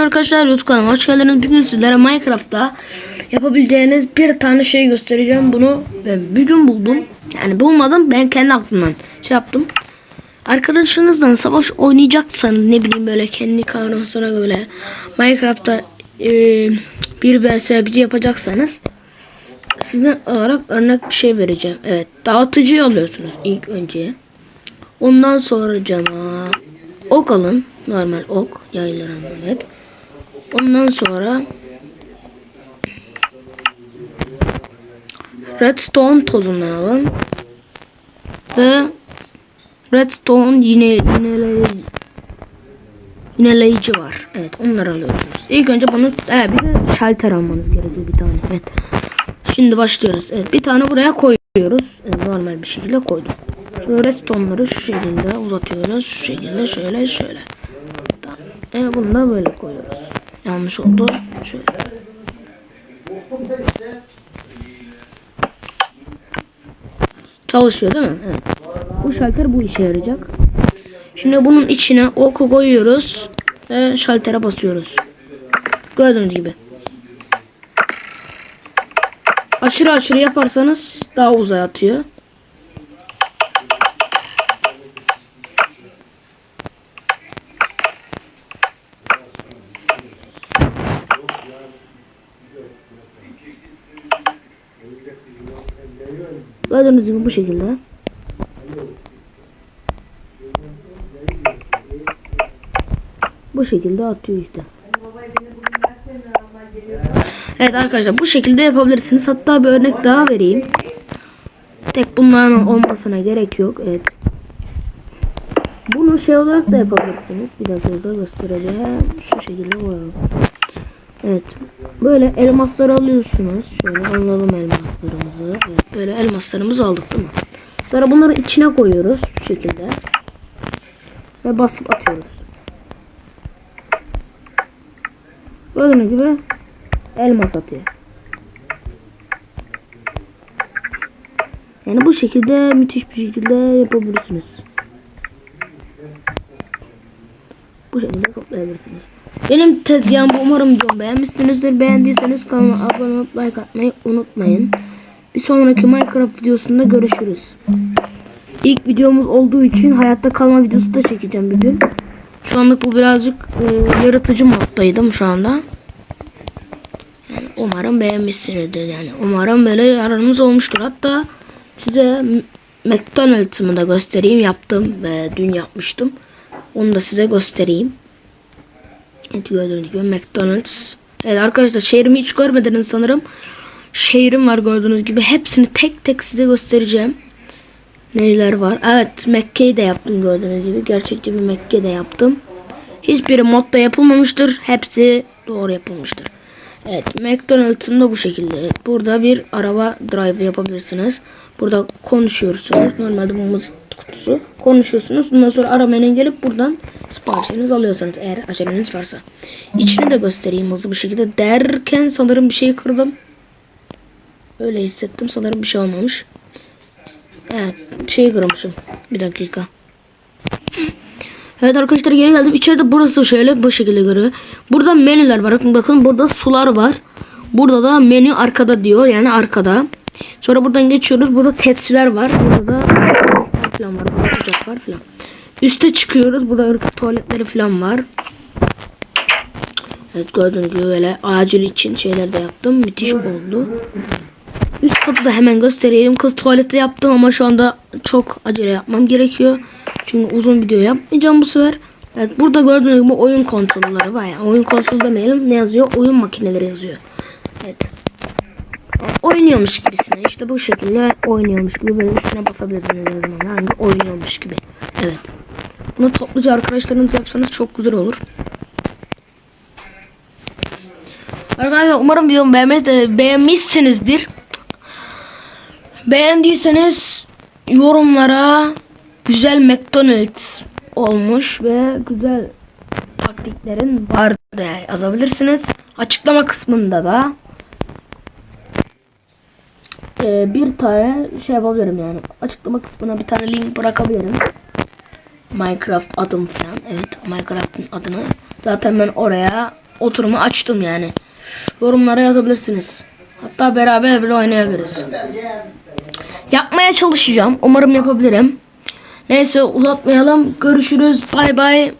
arkadaşlar YouTube kanalıma hoş geldiniz. Bugün sizlere Minecraft'ta yapabileceğiniz bir tane şey göstereceğim. Bunu ben bir gün buldum. Yani bulmadım ben kendi aklımdan şey yaptım. Arkadaşınızla savaş oynayacaksanız ne bileyim böyle kendi kanunsuna böyle Minecraft'ta e, bir vs bir yapacaksanız size olarak örnek bir şey vereceğim. Evet dağıtıcı alıyorsunuz ilk önce. Ondan sonra cama ok alın. Normal ok. Yayları evet. Ondan sonra redstone tozundan alın. Ve redstone yine yineleyici, yineleyici var. Evet onları alıyorsunuz. İlk önce bunu evet, bir de şalter almanız gerekiyor bir tane. Evet. Şimdi başlıyoruz. Evet bir tane buraya koyuyoruz. Evet, normal bir şekilde koydum. Şöyle redstone'ları şu şekilde uzatıyoruz. Şu şekilde şöyle şöyle. Evet bunu da böyle koyuyoruz. Yanlış oldu. Şöyle. Çalışıyor değil mi? Evet. Bu şalter bu işe yarayacak. Şimdi bunun içine oku koyuyoruz ve şaltere basıyoruz. Gördüğünüz gibi. Aşırı aşırı yaparsanız daha uzay atıyor. Gördüğünüz gibi bu şekilde. Bu şekilde atıyor işte. Evet arkadaşlar bu şekilde yapabilirsiniz. Hatta bir örnek daha vereyim. Tek bunların olmasına gerek yok. Evet. Bunu şey olarak da yapabilirsiniz. Bir dakika da göstereceğim. Şu şekilde koyalım. Evet. Böyle elmasları alıyorsunuz. Şöyle alalım elmaslarımızı. Evet, böyle elmaslarımızı aldık değil mi? Sonra bunları içine koyuyoruz. Şu şekilde. Ve basıp atıyoruz. Gördüğünüz gibi elmas atıyor. Yani bu şekilde müthiş bir şekilde yapabilirsiniz. Bu şekilde toplayabilirsiniz. Benim tezgahım bu. Umarım videomu beğenmişsinizdir. Beğendiyseniz kanalıma abone olup like atmayı unutmayın. Bir sonraki Minecraft videosunda görüşürüz. İlk videomuz olduğu için hayatta kalma videosu da çekeceğim bir gün. Şu anlık bu birazcık e, yaratıcı moddaydım şu anda. Yani umarım beğenmişsinizdir yani. Umarım böyle yararımız olmuştur. Hatta size McDonald's'ımı da göstereyim. Yaptım ve dün yapmıştım. Onu da size göstereyim. Evet gördüğünüz gibi McDonald's. Evet arkadaşlar şehrimi hiç görmediniz sanırım. Şehrim var gördüğünüz gibi. Hepsini tek tek size göstereceğim. Neler var. Evet Mekke'yi de yaptım gördüğünüz gibi. Gerçekçi bir Mekke de yaptım. Hiçbiri modda yapılmamıştır. Hepsi doğru yapılmıştır. Evet McDonald's'ın da bu şekilde. Evet, burada bir araba drive yapabilirsiniz. Burada konuşuyorsunuz. Normalde bu mızık kutusu. Konuşuyorsunuz. Ondan sonra aramaya gelip buradan siparişinizi alıyorsanız eğer aceleniz varsa. İçini de göstereyim hızlı bir şekilde. Derken sanırım bir şey kırdım. Öyle hissettim. Sanırım bir şey olmamış. Evet. Şeyi kırmışım. Bir dakika. Evet arkadaşlar geri geldim. İçeride burası şöyle bu şekilde görüyor. Burada menüler var. Bakın burada sular var. Burada da menü arkada diyor. Yani arkada. Sonra buradan geçiyoruz. Burada tepsiler var. Burada da falan var. Sıcak var falan. Üste çıkıyoruz. Burada tuvaletleri falan var. Evet gördüğünüz gibi böyle acil için şeyler de yaptım. Müthiş oldu. Üst katı da hemen göstereyim. Kız tuvalette yaptım ama şu anda çok acele yapmam gerekiyor. Çünkü uzun video yapmayacağım bu sefer. Evet burada gördüğünüz gibi oyun konsolları var. Yani oyun konsolu demeyelim. Ne yazıyor? Oyun makineleri yazıyor. Evet. Oynuyormuş gibisine. İşte bu şekilde oynuyormuş gibi böyle üstüne basabilirsiniz her zaman. Yani oynuyormuş gibi. Evet. Bunu topluca arkadaşlarınız yapsanız çok güzel olur. Arkadaşlar umarım videomu beğenmez, beğenmişsinizdir. Beğendiyseniz yorumlara güzel McDonald's olmuş ve güzel taktiklerin var yazabilirsiniz. Açıklama kısmında da e, bir tane şey yapabilirim yani. Açıklama kısmına bir tane link bırakabilirim. Minecraft adım falan. Evet Minecraft'ın adını. Zaten ben oraya oturumu açtım yani. Yorumlara yazabilirsiniz. Hatta beraber bile oynayabiliriz. Yapmaya çalışacağım. Umarım yapabilirim. Neyse uzatmayalım. Görüşürüz. Bay bay.